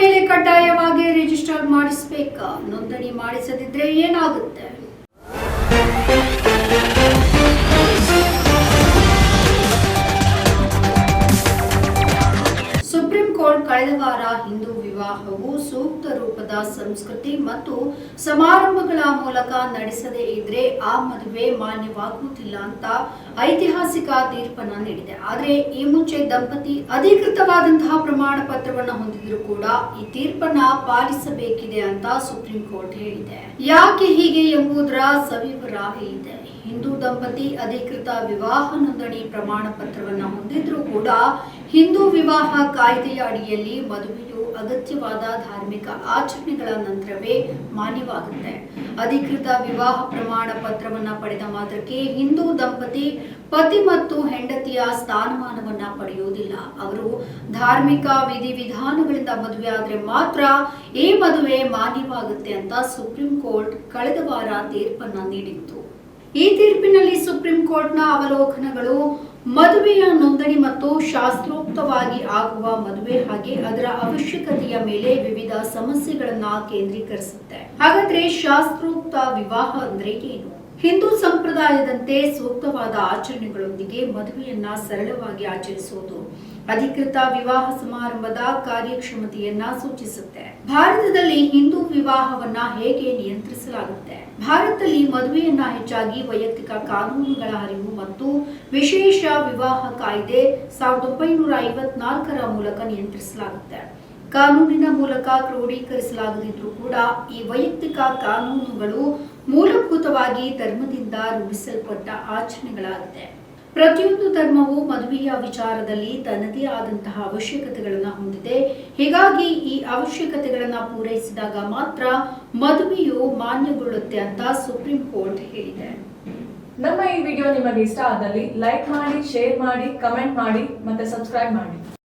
ಮೇಲೆ ಕಡ್ಡಾಯವಾಗಿ ರಿಜಿಸ್ಟರ್ ಮಾಡಿಸಬೇಕಾ? ನೋಂದಣಿ ಮಾಡಿಸದಿದ್ರೆ ಏನಾಗುತ್ತೆ? ಕಳೆದ ವಾರ ಹಿಂದೂ ವಿವಾಹವು ಸೂಕ್ತ ರೂಪದ ಸಂಸ್ಕೃತಿ ಮತ್ತು ಸಮಾರಂಭಗಳ ಮೂಲಕ ನಡೆಸದೇ ಇದ್ರೆ ಆ ಮದುವೆ ಮಾನ್ಯವಾಗುವುದಿಲ್ಲ ಅಂತ ಐತಿಹಾಸಿಕ ತೀರ್ಪನ್ನ ನೀಡಿದೆ. ಆದರೆ ಈ ಮುಂಚೆ ದಂಪತಿ ಅಧಿಕೃತವಾದಂತಹ ಪ್ರಮಾಣ ಪತ್ರವನ್ನ ಹೊಂದಿದ್ರು ಕೂಡ ಈ ತೀರ್ಪನ್ನ ಪಾಲಿಸಬೇಕಿದೆ ಅಂತ ಸುಪ್ರೀಂ ಕೋರ್ಟ್ ಹೇಳಿದೆ. ಯಾಕೆ ಹೀಗೆ ಎಂಬುದರ ಸವಿವರ ಇದೆ. ಹಿಂದೂ ದಂಪತಿ ಅಧಿಕೃತ ವಿವಾಹ ನೋಂದಣಿ ಪ್ರಮಾಣ ಪತ್ರವನ್ನ ಹೊಂದಿದ್ರು ಕೂಡ ಹಿಂದೂ ವಿವಾಹ ಕಾಯ್ದೆಯ ಅಡಿಯಲ್ಲಿ ಮದುವೆಯು ಅಗತ್ಯವಾದ ಧಾರ್ಮಿಕ ಆಚರಣೆಗಳ ನಂತರವೇ ಮಾನ್ಯವಾಗುತ್ತೆ. ಅಧಿಕೃತ ವಿವಾಹ ಪ್ರಮಾಣ ಪತ್ರವನ್ನ ಪಡೆದ ಮಾತ್ರಕ್ಕೆ ಹಿಂದೂ ದಂಪತಿ ಪತಿ ಮತ್ತು ಹೆಂಡತಿಯ ಸ್ಥಾನಮಾನವನ್ನ ಪಡೆಯುವುದಿಲ್ಲ. ಅವರು ಧಾರ್ಮಿಕ ವಿಧಿವಿಧಾನಗಳಿಂದ ಮದುವೆ ಆದ್ರೆ ಮಾತ್ರ ಈ ಮದುವೆ ಮಾನ್ಯವಾಗುತ್ತೆ ಅಂತ ಸುಪ್ರೀಂ ಕೋರ್ಟ್ ಕಳೆದ ವಾರ ತೀರ್ಪನ್ನ ನೀಡಿತ್ತು. ಈ ತೀರ್ಪಿನಲ್ಲಿ ಸುಪ್ರೀಂ ಕೋರ್ಟ್ನ ಅವಲೋಕನಗಳು ಮದುವೆಯ ನೋಂದಣಿ ಮತ್ತು ಶಾಸ್ತ್ರೋಕ್ತವಾಗಿ ಆಗುವ ಮದುವೆ ಹಾಗೆ ಅದರ ಅವಶ್ಯಕತೆಯ ಮೇಲೆ ವಿವಿಧ ಸಮಸ್ಯೆಗಳನ್ನ ಕೇಂದ್ರೀಕರಿಸುತ್ತೆ. ಹಾಗಾದ್ರೆ ಶಾಸ್ತ್ರೋಕ್ತ ವಿವಾಹ ಅಂದ್ರೆ ಏನು? ಹಿಂದೂ ಸಂಪ್ರದಾಯದಂತೆ ಸೂಕ್ತವಾದ ಆಚರಣೆಗಳೊಂದಿಗೆ ಮದುವೆಯನ್ನ ಸರಳವಾಗಿ ಆಚರಿಸುವುದು. ಅಧಿಕೃತ ವಿವಾಹ ಸಮಾರಂಭದ ಕಾರ್ಯಕ್ಷಮತೆಯನ್ನ ಸೂಚಿಸುತ್ತೆ. ಭಾರತದಲ್ಲಿ ಹಿಂದೂ ವಿವಾಹವನ್ನ ಹೇಗೆ ನಿಯಂತ್ರಿಸಲಾಗುತ್ತೆ? ಭಾರತದಲ್ಲಿ ಮದುವೆಯನ್ನ ಹೆಚ್ಚಾಗಿ ವೈಯಕ್ತಿಕ ಕಾನೂನುಗಳ ಅರಿವು ಮತ್ತು ವಿಶೇಷ ವಿವಾಹ ಕಾಯ್ದೆ ಸಾವಿರದ ಒಂಬೈನೂರ ಐವತ್ನಾಲ್ಕರ ಮೂಲಕ ನಿಯಂತ್ರಿಸಲಾಗುತ್ತೆ. ಕಾನೂನಿನ ಮೂಲಕ ಕ್ರೋಢೀಕರಿಸಲಾಗದಿದ್ರೂ ಕೂಡ ಈ ವೈಯಕ್ತಿಕ ಕಾನೂನುಗಳು ಮೂಲಭೂತವಾಗಿ ಧರ್ಮದಿಂದ ರೂಪಿಸಲ್ಪಟ್ಟ ಆಚರಣೆಗಳಾಗಿದೆ ಪ್ರತಿಯೊಂದು ಧರ್ಮವು ಮದುವೆಯ ವಿಚಾರದಲ್ಲಿ ತನ್ನದೇ ಆದಂತಹ ಅವಶ್ಯಕತೆಗಳನ್ನು ಹೊಂದಿದೆ. ಹೀಗಾಗಿ ಈ ಅವಶ್ಯಕತೆಗಳನ್ನು ಪೂರೈಸಿದಾಗ ಮಾತ್ರ ಮದುವೆಯು ಮಾನ್ಯಗೊಳ್ಳುತ್ತೆ ಅಂತ ಸುಪ್ರೀಂ ಕೋರ್ಟ್ ಹೇಳಿದೆ. ನಮ್ಮ ಈ ವಿಡಿಯೋ ನಿಮಗೆ ಇಷ್ಟ ಆದಲ್ಲಿ ಲೈಕ್ ಮಾಡಿ, ಶೇರ್ ಮಾಡಿ, ಕಮೆಂಟ್ ಮಾಡಿ ಮತ್ತೆ ಸಬ್ಸ್ಕ್ರೈಬ್ ಮಾಡಿ.